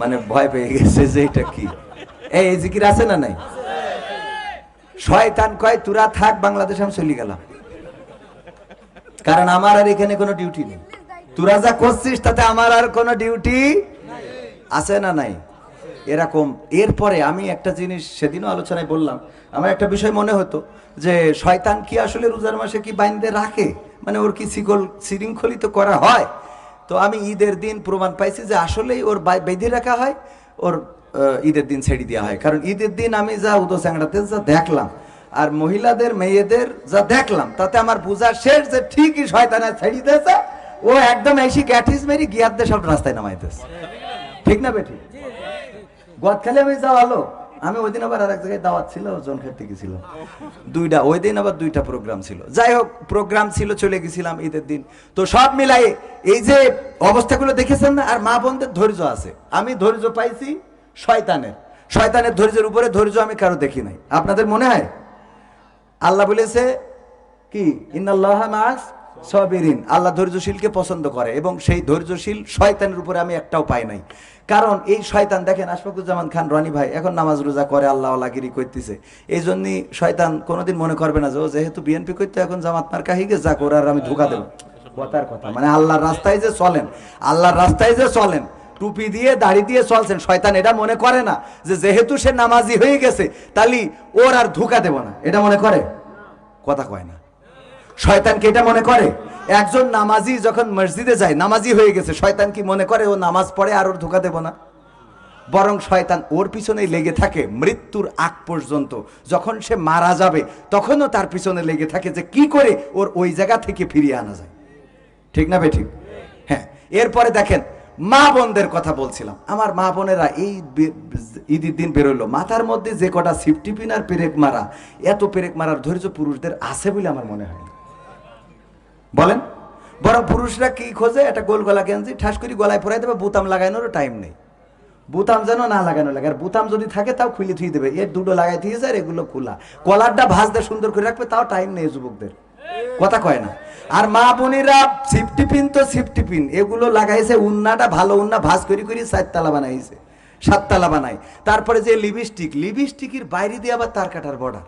মানে ভয় পেয়ে গেছে যে এটা কি? এই জিকির আছে না নাই? শয়তান কয়, তুরা থাক, বাংলাদেশ আমি চলে গেলাম। কারণ আমার আর এখানে কোনো ডিউটি নেই। তোরা যা করছিস, তাতে আমার আর কোনো ডিউটি আছে না নাই? এরকম। এরপরে আমি একটা জিনিস সেদিনও আলোচনায় বললাম। আমার একটা বিষয় মনে হতো যে, শয়তান কি আসলে রোজার মাসে কি বাইন্দে রাখে? মানে ওর কি শিকল শৃঙ্খলিত করা হয়? তো আমি ঈদের দিন প্রমাণ পাইছি যে আসলেই ওর বেঁধে রাখা হয়, ওর ঈদের দিন ছেড়ে দেওয়া হয়। কারণ ঈদের দিন আমি যা উদো চ্যাংড়াতে যা দেখলাম, আর মহিলাদের, মেয়েদের যা দেখলাম, তাতে আমার বোঝা শেষ যে ঠিকই শয়তানা ছেড়ে দিয়েছে। ও একদম এসি গ্যাটিস মেরি গিয়ার দিয়ে সব রাস্তায় নামাইতেছে। ঠিক না বেটি? গদখালি আমি যাওয়া হলো আমি ওই দিন আবার আর এক জায়গায় দাওয়াত ছিল, জন খেতে গেছিলাম দুইটা, ওই দিন আবার দুইটা প্রোগ্রাম ছিল। যাই হোক প্রোগ্রাম ছিল, চলে গেছিলাম ঈদের দিন। তো সব মিলাই এই যে অবস্থাগুলো দেখেছেন না, আর মা বোনদের ধৈর্য আছে। আমি ধৈর্য পাইছি শয়তানের। শয়তানের ধৈর্যের উপরে ধৈর্য আমি কারও দেখি নাই। আপনাদের মনে হয়? আল্লাহ বলেছে কি? ইন্নাল্লাহ মাস সবিরিন। আল্লাহ ধৈর্যশীলকে পছন্দ করে এবং সেই ধৈর্যশীল শয়তানের উপরে আমি একটাও পাই নাই। কারণ এই শয়তান, দেখেন আশফাকুজ্জামান খান, রনি ভাই, এখন নামাজ রোজা করে, আল্লাহ আল্লাহগিরি করতেছে। এই জন্যই শয়তান কোনোদিন মনে করবে না যে, ও যেহেতু বিএনপি করতে, এখন জামাত মার কাহিগে যা করে আর আমি ধোকা দেবো। কথার কথা মানে আল্লাহর রাস্তায় যে চলেন, আল্লাহর রাস্তায় যে চলেন, টুপি দিয়ে দাড়ি দিয়ে চলছেন, শয়তান এটা মনে করে না যে, যেহেতু সে নামাজি হয়ে গেছে, তাহলে ওর আর ধোকা দেব না। এটা মনে করে? কথা কয় না। শয়তান কি এটা মনে করে? একজন নামাজি যখন মসজিদে যায়, নামাজি হয়ে গেছে, শয়তান কি মনে করে ও নামাজ পড়ে আর ওর ধোকা দেব না? বরং শয়তান ওর পিছনেই লেগে থাকে মৃত্যুর আগ পর্যন্ত। যখন সে মারা যাবে, তখনও তার পিছনে লেগে থাকে যে কি করে ওর ওই জায়গা থেকে ফিরিয়ে আনা যায়। ঠিক না বে ঠিক হ্যাঁ এরপরে দেখেন, মা বোনদের কথা বলছিলাম। আমার মা বোনেরা এই ঈদের দিন বেরোলো। মাথার মধ্যে যে কটা সিফটি পিন আর পেরেক মারা, এত পেরেক মারার ধৈর্য পুরুষদের আছে বলে আমার মনে হয় না। বলেন? বরং পুরুষরা কি খোঁজে? একটা গোল গলা গেঞ্জি, ঠাস করে গলায় পরাই দেবে, বুতাম লাগানোরও টাইম নেই। বুতাম যেন না লাগানো লাগে। আর বুতাম যদি থাকে, তাও খুলে থুই দেবে। এর দুটো লাগাই দিয়েছে আর এগুলো খোলা। কলারটা ভাজতে সুন্দর করে রাখবে, তাও টাইম নেই যুবকদের। কথা কয় না। আর মা বোনেরা সিফটি পিন তো সিফটি পিন এগুলো লাগাইছে, উন্নাটা ভালো উন্না, ভাজ করি করি চারতলা বানাইছে। সাততলা বানাই তারপরে যে লিপস্টিক লিপস্টিকের বাইরে দিয়ে আবার তার কাটার বর্ডার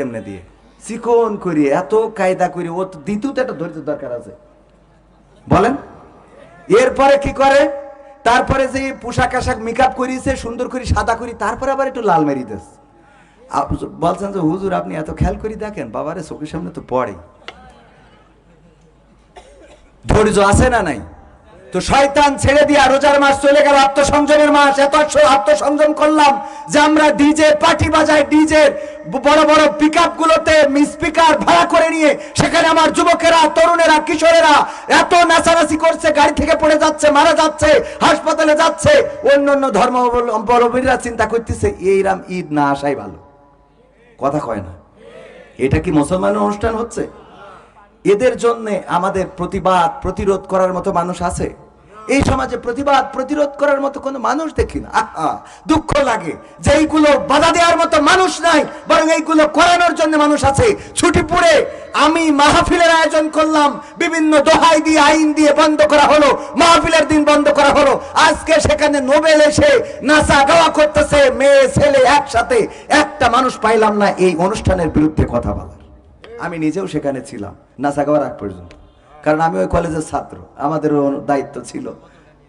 এমনি দিয়ে। চিকন করি, এত কায়দা করি, ও তো একটা ধৈর্য দরকার আছে। বলেন? এরপরে কি করে? তারপরে যে পোশাক আশাক মেকআপ করিয়েছে সুন্দর করে, সাদা করি, তারপরে আবার একটু লাল মেরি দেশ বলছেন যে, হুজুর, আপনি এত খেয়াল করি দেখেন, বাবারে, চোখের সামনে তো পড়েই ধৈর্য আছে না নাই? তো শয়তান ছেড়ে দিয়া রোজার মাস চলে গেল, আত্মসংযমের মাস। এত আত্মসংযম করলাম যে আমরা ডিজে পার্টি বাজাই ডিজে বড় বড় পিক গুলোতে স্পিকার ভাড়া করে নিয়ে সেখানে আমার যুবকেরা, তরুণেরা, কিশোরেরা এত নাচানাচি করছে, গাড়ি থেকে পড়ে যাচ্ছে, মারা যাচ্ছে, হাসপাতালে যাচ্ছে। অন্য অন্য ধর্ম অবলম্বীরা চিন্তা করতেছে এইরাম ঈদ না আসাই ভালো। কথা কয় না। এটা কি মুসলমানের অনুষ্ঠান হচ্ছে? এদের জন্য আমাদের প্রতিবাদ, প্রতিরোধ করার মতো মানুষ আছে? এই সমাজে প্রতিবাদ, প্রতিরোধ করার মতো কোনো মানুষ দেখি না। দুঃখ লাগে যে এইগুলো বাধা দেওয়ার মতো মানুষ নাই, বরং এইগুলো করানোর জন্য মানুষ আছে। ছুটি পড়ে আমি মাহফিলের আয়োজন করলাম, বিভিন্ন দোহাই দিয়ে, আইন দিয়ে বন্ধ করা হলো, মাহফিলের দিন বন্ধ করা হলো। আজকে সেখানে নোবেল এসে নাচা গাওয়া করতেছে, মেয়ে, ছেলে একসাথে। একটা মানুষ পাইলাম না, এই অনুষ্ঠানের বিরুদ্ধে কথা বলার আমি নিজেও সেখানে ছিলাম নাচা গাওয়ার আগ পর্যন্ত। কারণ আমি ওই কলেজের ছাত্র আমাদেরও দায়িত্ব ছিল।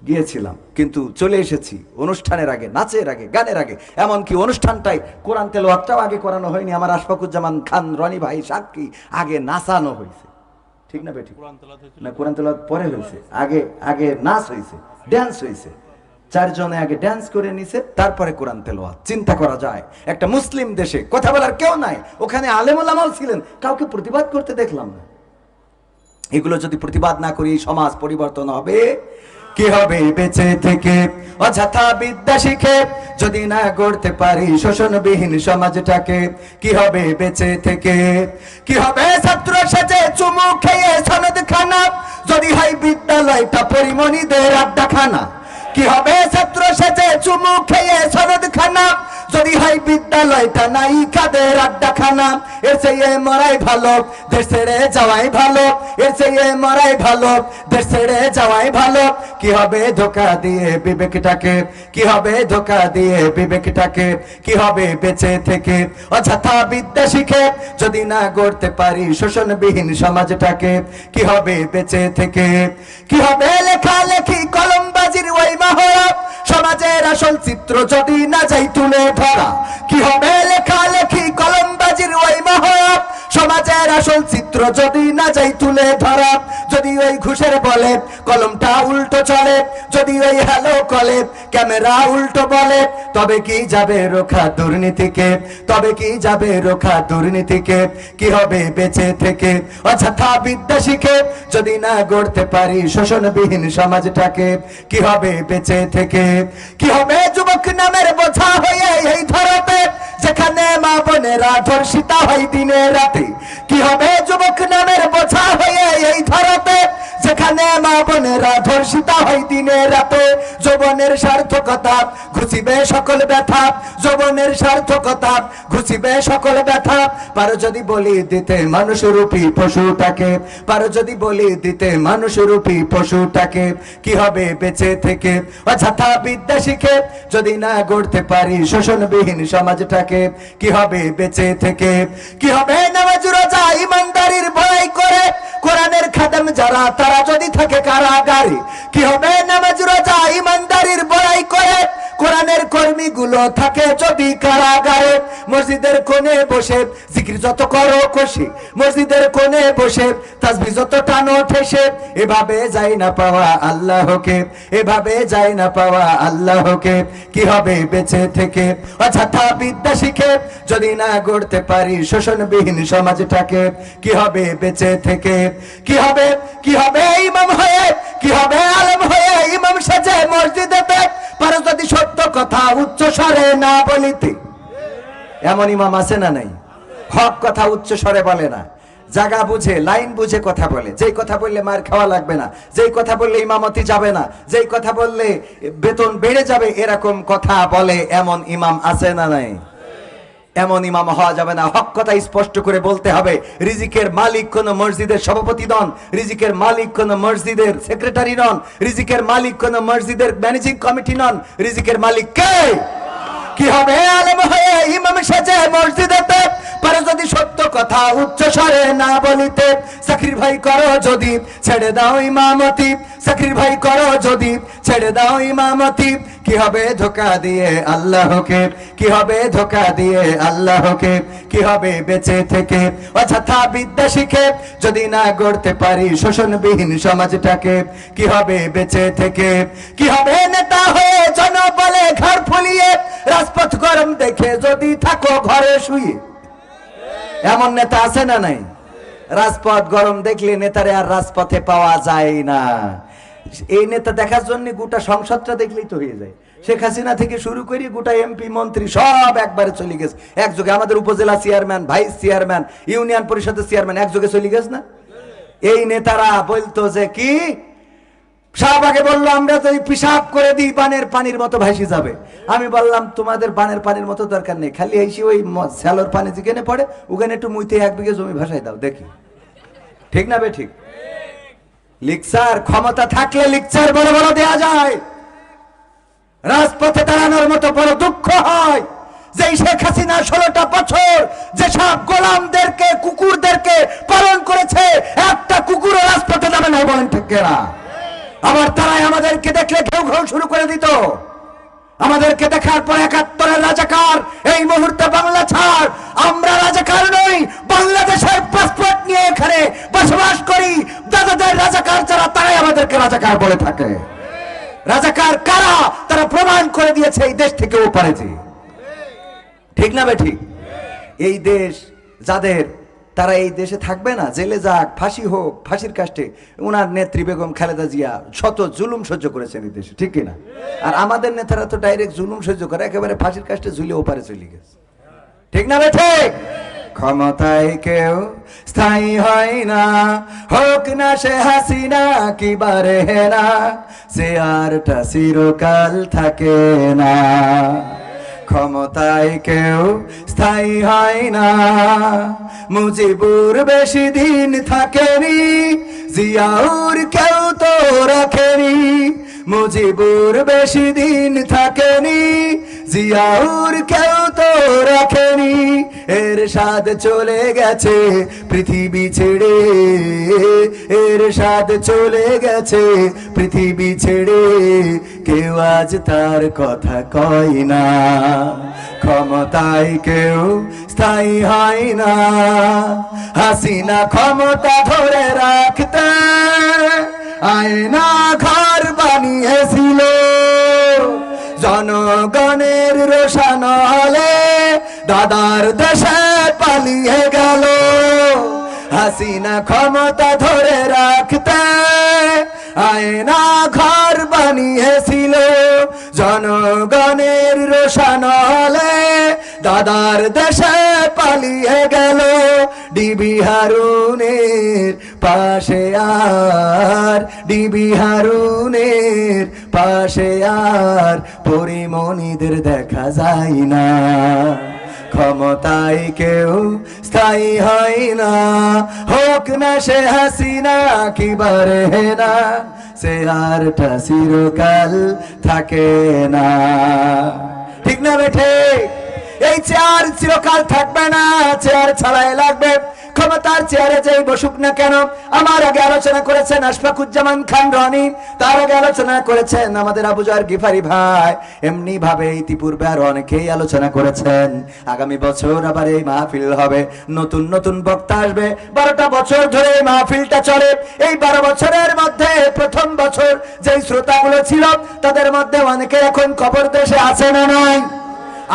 গিয়েছিলাম কিন্তু চলে এসেছি অনুষ্ঠানের আগে নাচের আগে গানের আগে। এমনকি অনুষ্ঠানটাই কোরআন তেলোয়াতটাও আগে করানো হয়নি আমার আশফাকুজ্জামান খান রনি ভাই সাক্ষী আগে নাচানো হয়েছে। ঠিক না বেঠিক? না কোরআন তেলাওয়াত পরে হয়েছে আগে আগে নাচ হয়েছে ড্যান্স হয়েছে। চারজনে আগে ড্যান্স করে নিছে, তারপরে কোরআন তেলোয়া চিন্তা করা যায়, একটা মুসলিম দেশে কথা বলার কেউ নাই, ওখানে আলেমুল আমাল ছিলেন, কাউকে প্রতিবাদ করতে দেখলাম না। এগুলো যদি প্রতিবাদ না করি সমাজ পরিবর্তন হবে, কি হবে বেঁচে থেকে? অযথা বিদ্যা শিখে, যদি না গড়তে পারি শোষণবিহীন সমাজটাকে, কি হবে বেঁচে থেকে? কি হবে ছাত্র সেজে চুমু খেয়ে সনদ খানা যদি হয় বিদ্যালয়টা পরিমণিদের আড্ডা খানা কি হবে? ছাত্র সেজে চুমু খেয়ে সনদ খানা যদি হয় বিদ্যালয়টা নাই কাদের আড্ডাখানা? এর চেয়ে মরাই ভালো, দেশ ছেড়ে যাওয়াই ভালো। এর চেয়ে মরাই ভালো, দেশ ছেড়ে যাওয়াই ভালো। কি হবে ধোকা দিয়ে বিবেকটাকে? কি হবে ধোকা দিয়ে বিবেকটাকে? কি হবে বেঁচে থেকে? অযথা বিদ্যা শিখে যদি না গড়তে পারি শোষণবিহীন সমাজটাকে, কি হবে বেঁচে থেকে? কি হবে লেখালেখি কলমবাজির ওই মহরব সমাজের আসল চিত্র যদি না যাই তুলে ধরা কি হবে? বলে কলমটা উল্টো চলে। যদি ওই হ্যালো কলে ক্যামেরা উল্টো বলে, তবে কি যাবে রোখা দুর্নীতিকে? তবে কি যাবে রোখা দুর্নীতিকে? কি হবে বেঁচে থেকে? অযথা বিদ্যা শিখে যদি না গড়তে পারি শোষণবিহীন সমাজটাকে, কি হবে বেঁচে থেকে? কি হবে যুবক নামের বোঝা হয়ে এই ধরাতে? যেখানে মা বোনেরা ধর্ষিতা হয় দিনে রাতে, কি হবে যুবক নামের বোঝা হয়ে এই ধরাতে? যেখানে মা বোনেরা ধর্ষিতা হয় দিনে রাতে, যৌবনের সার্থকতা ঘুষিবে সকল ব্যথা, যৌবনের সার্থকতা ঘুষিবে সকল ব্যথা। পারো যদি বলি দিতে মানুষ রূপী পশুটাকে, পারো যদি বলি দিতে মানুষ রূপী পশুটাকে, কি হবে বেঁচে থেকে? অযথা বিদ্যা শিখে যদি না গড়তে পারি শোষণবিহীন সমাজটাকে, কি হবে বেঁচে থেকে? কি হবে নামাজ রোজা ইমানদারির ভয় করে কোরআনের খাদেম যারা তারা যদি থাকে কারাগারে কি হবে? নামাজ রোজা ইমান কোরআনের কর্মীগুলো থাকে যদি কারাগারে, মসজিদের কোণে বসে জিকির যত করো কষে মসজিদের কোণে বসে তাসবি যত টানো ঠেসে। এভাবে যাই না পাওয়া আল্লাহকে, এভাবে যাই না পাওয়া আল্লাহকে। কি হবে বেঁচে থেকে? অযথা বিদ্যা শিখে যদি না গড়তে পারি শোষণবিহীন সমাজটাকে, কি হবে বেঁচে থেকে? কি হবে? কি হবে ইমাম হয়ে? কি হবে না বলিতে এমন ইমাম আছে না নাই? হক কথা উচ্চ স্বরে বলে না। জায়গা বুঝে, লাইন বুঝে কথা বলে। যেই কথা বললে মার খাওয়া লাগবে না। যেই কথা বললে ইমামতি যাবে না। যেই কথা বললে বেতন বেড়ে যাবে, এরকম কথা বলে এমন ইমাম আছে না নাই? এমন ইমাম হওয়া যাবে না। হক কথা স্পষ্ট করে বলতে হবে। রিজিকের মালিক কোন মসজিদের সভাপতি নন। রিজিকের মালিক কোন মসজিদের সেক্রেটারি নন। রিজিকের মালিক কোন মসজিদের ম্যানেজিং কমিটি নন। রিজিকের মালিক কে? কি হবে? আলেম হয়ে ইমাম সাজে মসজিদেতে। পারে যদি সত্য কথা উচ্চ স্বরে না বলিতে চাকরির ভাই করো যদি, ছেড়ে দাও ইমামতি। চাকরির ভাই করো যদি, ছেড়ে দাও ইমামতি। কি হবে ধোকা দিয়ে আল্লাহকে? কি হবে ধোকা দিয়ে আল্লাহকে? কি হবে বেঁচে থেকে? অযথা বিদ্যা শিখে যদি না গড়তে পারি শোষণবিহীন সমাজটাকে, কি হবে বেঁচে থেকে? কি হবে নেতা হয়ে জনবলে ঘর ফুলিয়ে রাজপথ গরম দেখে যদি থাকো ঘরে শুয়ে। এমন নেতা আছে না নাই? রাজপথ গরম দেখলে নেতারে আর রাজপথে পাওয়া যায় না। এই নেতা দেখার জন্য গোটা সংসদটা দেখলেই তো হয়ে যায়। শেখ হাসিনা থেকে শুরু করি গোটা এমপি, মন্ত্রী সব একবারে চলে গেছে। একযোগে আমাদের উপজেলা চেয়ারম্যান, ভাইস চেয়ারম্যান, ইউনিয়ন পরিষদের চেয়ারম্যান একযোগে চলে গেছে না? এই নেতারা বলতো যে কি? শাহবাগে বলল, আমরা তো পিসাব করে দিই, বানের পানির মতো ভাসি যাবে। আমি বললাম, তোমাদের বানের পানির মতো দরকার নেই, খালি এসে ওই শ্যালোর পানি যেখানে পড়ে, ওখানে একটু মুইতে এক বিঘে জমি ভাসাই দাও, দেখি। ঠিক না বে, ঠিক? লিকচার, ক্ষমতা থাকলে লিকচার বড় বড় দেয়া যায়। রাজপথে দাঁড়ানোর মতো বড় দুঃখ হয়। যে শেখ হাসিনা ষোলোটা বছর যেসব গোলামদেরকে, কুকুরদেরকে পালন করেছে, একটা কুকুরও রাজপথে যাবে না, বলেন ঠিক না আবার তারাই আমাদেরকে দেখলে ঘেউ ঘেউ শুরু করে দিত। আমাদেরকে দেখার পর একাত্তরের রাজাকার, এই মুহূর্তে বাংলা ছাড়। আমরা রাজাকার নই, বাংলাদেশের পাসপোর্ট নিয়ে এখানে বসবাস করি। দাদাদের রাজাকার যারা, তারাই আমাদেরকে রাজাকার বলে থাকে। রাজাকার কারা? তারা প্রমাণ করে দিয়েছে এই দেশ থেকে ও পারেছে ঠিক না বে ঠিক? এই দেশ যাদের তারা এই দেশে থাকবে না, জেলে যাক, ফাঁসি হোক, ফাঁসির কাষ্টে উনার নেত্রী বেগম খালেদা জিয়া শত জুলুম সহ্য করেছেন এই দেশে, ঠিক কিনা? আর আমাদের নেতারা তো ডাইরেক্ট জুলুম সহ্য করে, একেবারে ফাঁসির কাষ্টে ঝুলে ওপারে চলে গেছে। ঠিক না রে ঠিক? ক্ষমতায় কেউ স্থায়ী হয় না, হোক না সে হাসিনা কি বারে না, সে আরটা চিরকাল থাকে না। ক্ষমতায় কেউ স্থায়ী হয় না। মুজিবুর বেশি দিন থাকেনি, জিয়াউর কেউ তো রাখেনি। মুজিবুর বেশি দিন থাকেনি, জিয়াউর কেউ তো রাখেনি। এর স্বাদ চলে গেছে পৃথিবী ছেড়ে। এর স্বাদ চলে গেছে পৃথিবী ছেড়ে। কেউ আজ তার কথা কয় না। ক্ষমতায় কেউ স্থায়ী হয় না। হাসিনা ক্ষমতা ধরে রাখতে আয়না ঘর বানিয়েছিল। জনগণের রোশন হলে দাদার দেশে পালিয়ে গেল। হাসিনা ক্ষমতা ধরে রাখতে আয়না ঘর জনগণের হলে দাদার দেশে পালিয়ে গেল ডিবি হারুনের পাশে আর, ডিবি হারুনের পাশে আর, পরিমণিদের দেখা যায় না। ক্ষমতায় কেউ স্থায়ী হয় না। না সে হাসিনা কি বারে না সে ঠাসির চিরকাল থাকে না ঠিক না বেঠে এই চেয়ার চিরকাল থাকবে না চেয়ার ছাড়াই লাগবে ক্ষমতার চেয়ারে যেই বসুক না কেন, আমার আগে আলোচনা করেছেন আশফাকুজ্জামান খান রনি, তার আগে আলোচনা করেছেন আমাদের আবুজার গিফারি ভাই। এমনি ভাবে ইতিপূর্বে আর অনেকেই আলোচনা করেছেন। আগামী বছর আবার এই মাহফিল হবে। নতুন নতুন বক্তা আসবে। বারোটা বছর ধরে এই মাহফিলটা চলে। এই বারো বছরের মধ্যে, প্রথম বছর যেই শ্রোতাগুলো ছিল, তাদের মধ্যে অনেকে এখন খবর দেশে আছে না নাই?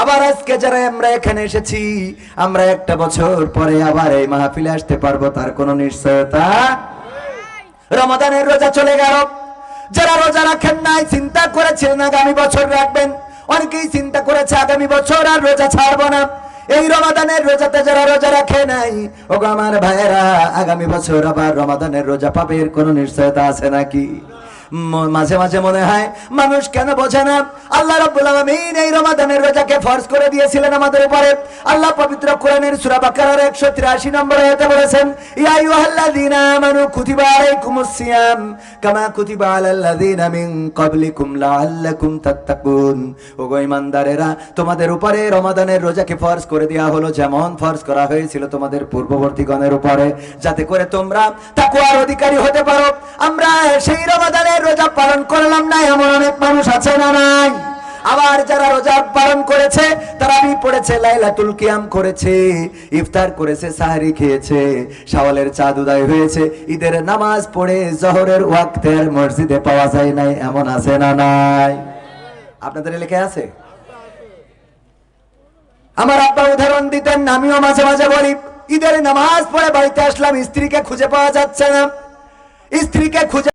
আবার আজকে যারা আমরা এখানে এসেছি, আমরা একটা বছর পরে আবার এই মাহফিলে আসতে পারব, তার কোনো নিশ্চয়তা? রমাদানের রোজা চলে গেল। যারা রোজা রাখেন নাই, চিন্তা করেছিলেন আগামী বছর রাখবেন। অনেকেই চিন্তা করেছে আগামী বছর আর রোজা ছাড়বো না। এই রমাদানের রোজাতে যারা রোজা রাখে নাই, ওগো আমার ভাইয়েরা, আগামী বছর আবার রমাদানের রোজা পাবে এর কোনো নিশ্চয়তা আছে নাকি? মাঝে মাঝে মনে হয়, মানুষ কেন বোঝে না? আল্লাহ রাব্বুল এই রমাদানের রোজাকে ফরজ করে দিয়েছিলেন আমাদের উপরে। আল্লাহ পবিত্র কোরআনের সূরা বাকারার 183 নম্বর আয়াতে বলেছেন, ইয়া আমানু কুতিবা আলাইকুমুস সিয়াম, কামা কুতিবা মিন ক্বাবলিকুম লাআল্লাকুম তাত্তাকুন। ওগো ঈমানদারেরা, তোমাদের উপরে রমাদানের রোজাকে ফরজ করে দেওয়া হলো, যেমন ফরজ করা হয়েছিল তোমাদের পূর্ববর্তীগণের উপরে, যাতে করে তোমরা তাকওয়ার অধিকারী হতে পারো। আমরা সেই রমাদানের রোজা পালন করলাম না, এমন অনেক মানুষ আছে না নাই? আবার যারা রোজা পালন করেছে, তারা আমি পড়েছে? লাইলাতুল কিয়াম করেছে, ইফতার করেছে, সাহারি খেয়েছে, শাওয়ালের চাঁদ উদয় হয়েছে, ঈদের নামাজ পড়ে জহরের ওয়াক্তের মসজিদে পাওয়া যায় নাই, এমন আছে না নাই? আপনাদের এলাকায় আছে? আমার আব্বা উদাহরণ দিতেন, আমিও মাঝে মাঝে বলি, ঈদের নামাজ পড়ে বাড়িতে আসলাম, স্ত্রীকে খুঁজে পাওয়া যাচ্ছে না। স্ত্রীকে খুঁজে